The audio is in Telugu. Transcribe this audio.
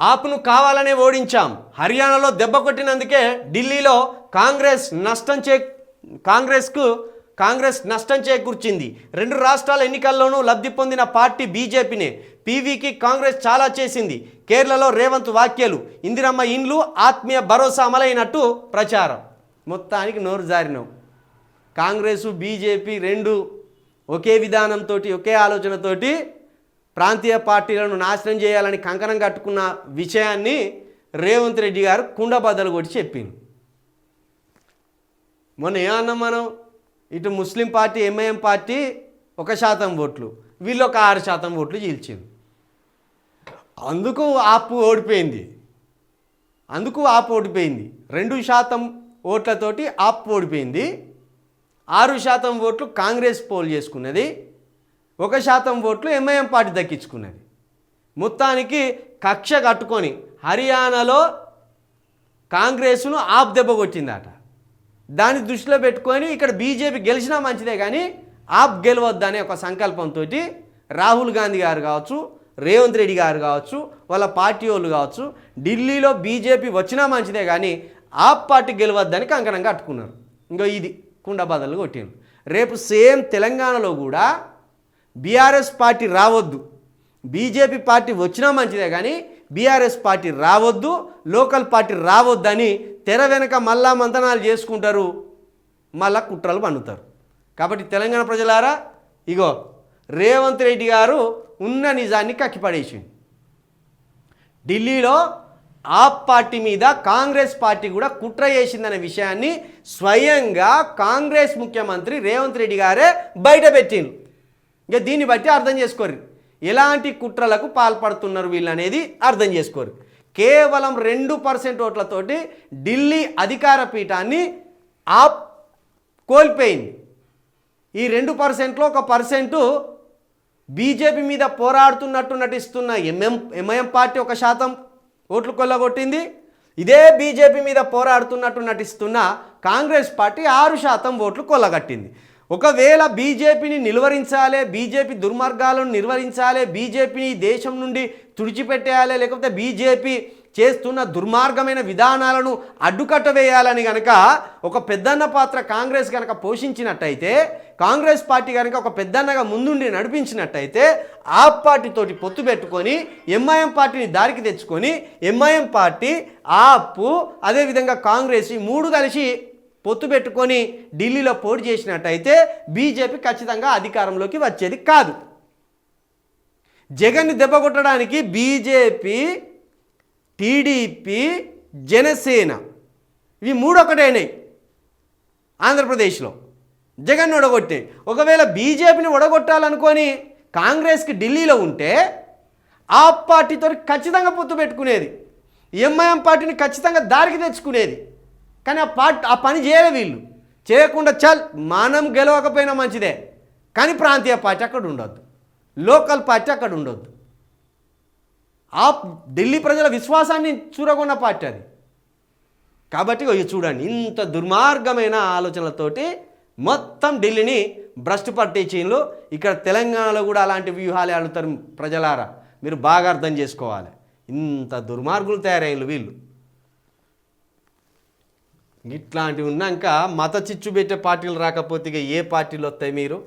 ఆప్ను కావాలనే ఓడించాం. హర్యానాలో దెబ్బ కొట్టినందుకే ఢిల్లీలో కాంగ్రెస్ నష్టం చే కాంగ్రెస్కు కాంగ్రెస్ నష్టం చేకూర్చింది. రెండు రాష్ట్రాల ఎన్నికల్లోనూ లబ్ధి పొందిన పార్టీ బీజేపీనే. పీవీకి కాంగ్రెస్ చాలా చేసింది. కేరళలో రేవంత్ వ్యాఖ్యలు. ఇందిరమ్మ ఇండ్లు ఆత్మీయ భరోసా అమలైనట్టు ప్రచారం. మొత్తానికి నోరు జారినావు కాంగ్రెసు బీజేపీ రెండు ఒకే విధానంతో ఒకే ఆలోచనతోటి ప్రాంతీయ పార్టీలను నాశనం చేయాలని కంకణం కట్టుకున్న విషయాన్ని రేవంత్ రెడ్డి గారు కుండబద్దలు కొట్టి చెప్పింది మొన్న ఏమన్నాం మనం? ఇటు ముస్లిం పార్టీ ఎంఐఎం పార్టీ ఒక శాతం ఓట్లు వీళ్ళు ఒక ఆరు శాతం ఓట్లు చీల్చింది అందుకు ఆపు ఓడిపోయింది. అందుకు ఆపు ఓడిపోయింది. రెండు శాతం ఓట్లతోటి ఆప్ ఓడిపోయింది. ఆరు శాతం ఓట్లు కాంగ్రెస్ పోల్ చేసుకున్నది. ఒక శాతం ఓట్లు ఎంఐఎం పార్టీ దక్కించుకున్నది. మొత్తానికి కక్ష కట్టుకొని హర్యానాలో కాంగ్రెస్ను ఆప్ దెబ్బ కొట్టిందట. దాన్ని దృష్టిలో పెట్టుకొని ఇక్కడ బీజేపీ గెలిచినా మంచిదే కానీ ఆప్ గెలవద్దనే ఒక సంకల్పంతో రాహుల్ గాంధీ గారు కావచ్చు రేవంత్ రెడ్డి గారు కావచ్చు వాళ్ళ పార్టీ వాళ్ళు కావచ్చు ఢిల్లీలో బీజేపీ వచ్చినా మంచిదే కానీ ఆప్ పార్టీ గెలవద్దని కంకణం కట్టుకున్నారు. ఇంకో ఇది కుండ బదలు కొట్టిండు రేపు సేమ్ తెలంగాణలో కూడా బీఆర్ఎస్ పార్టీ రావద్దు. బీజేపీ పార్టీ వచ్చినా మంచిదే కానీ బీఆర్ఎస్ పార్టీ రావద్దు లోకల్ పార్టీ రావద్దని తెర వెనక మళ్ళా మంతనాలు చేసుకుంటారు. మళ్ళా కుట్రలు పండుతారు కాబట్టి తెలంగాణ ప్రజలారా ఇగో రేవంత్ రెడ్డి గారు ఉన్న నిజాన్ని కక్కిపడేసిండు. ఢిల్లీలో ఆప్ పార్టీ మీద కాంగ్రెస్ పార్టీ కూడా కుట్ర చేసిందనే విషయాన్ని స్వయంగా కాంగ్రెస్ ముఖ్యమంత్రి రేవంత్ రెడ్డి గారే బయటపెట్టిండు. ఇంకా దీన్ని బట్టి అర్థం చేసుకోరు. ఎలాంటి కుట్రలకు పాల్పడుతున్నారు వీళ్ళు అనేది అర్థం చేసుకోరు. కేవలం రెండు పర్సెంట్ ఓట్లతోటి ఢిల్లీ అధికార పీఠాన్ని ఆప్ కోల్పోయింది. ఈ రెండు పర్సెంట్లో ఒక పర్సెంటు బీజేపీ మీద పోరాడుతున్నట్టు నటిస్తున్న ఎంఎం ఎంఐఎం పార్టీ ఒక శాతం ఓట్లు కొల్లగొట్టింది. ఇదే బీజేపీ మీద పోరాడుతున్నట్టు నటిస్తున్న కాంగ్రెస్ పార్టీ ఆరు శాతం ఓట్లు కొల్లగట్టింది. ఒకవేళ బీజేపీని నిలువరించాలి బీజేపీ దుర్మార్గాలను నిర్వహించాలి బీజేపీని దేశం నుండి తుడిచిపెట్టేయాలి లేకపోతే బీజేపీ చేస్తున్న దుర్మార్గమైన విధానాలను అడ్డుకట్ట వేయాలని కనుక ఒక పెద్దన్న పాత్ర కాంగ్రెస్ కనుక పోషించినట్టయితే కాంగ్రెస్ పార్టీ కనుక ఒక పెద్దన్నగా ముందుండి నడిపించినట్టయితే ఆ పార్టీతోటి పొత్తు పెట్టుకొని ఎంఐఎం పార్టీని దారికి తెచ్చుకొని ఎంఐఎం పార్టీ ఆపు అదేవిధంగా కాంగ్రెస్ ఈ మూడు కలిసి పొత్తు పెట్టుకొని ఢిల్లీలో పోటీ చేసినట్టయితే బీజేపీ ఖచ్చితంగా అధికారంలోకి వచ్చేది కాదు. జగన్ని దెబ్బ కొట్టడానికి బీజేపీ టీడీపీ జనసేన ఇవి మూడు ఒకటేనాయి ఆంధ్రప్రదేశ్లో. జగన్ ఒడగొట్టే ఒకవేళ బీజేపీని ఒడగొట్టాలనుకొని కాంగ్రెస్కి ఢిల్లీలో ఉంటే ఆ పార్టీతో ఖచ్చితంగా పొత్తు పెట్టుకునేది. ఎంఐఎం పార్టీని ఖచ్చితంగా దారికి తెచ్చుకునేది. కానీ ఆ పార్టీ ఆ పని చేయలే వీళ్ళు. చేయకుండా చల్ మనం గెలవకపోయినా మంచిదే. కానీ ప్రాంతీయ పార్టీ అక్కడ ఉండొద్దు. లోకల్ పార్టీ అక్కడ ఉండొద్దు. ఆ ఢిల్లీ ప్రజల విశ్వాసాన్ని చూరగొన్న పార్టీ అది. కాబట్టి చూడండి ఇంత దుర్మార్గమైన ఆలోచనలతోటి మొత్తం ఢిల్లీని భ్రష్టు పట్టించిండ్లు ఇక్కడ తెలంగాణలో కూడా అలాంటి వ్యూహాలే అడుగుతారు ప్రజలారా. మీరు బాగా అర్థం చేసుకోవాలి. ఇంత దుర్మార్గులు తయారయ్యారు వీళ్ళు. ఇట్లాంటివి ఉన్నాక మత చిచ్చు పెట్టే పార్టీలు రాకపోతే ఇక ఏ పార్టీలు వస్తాయి మీరు?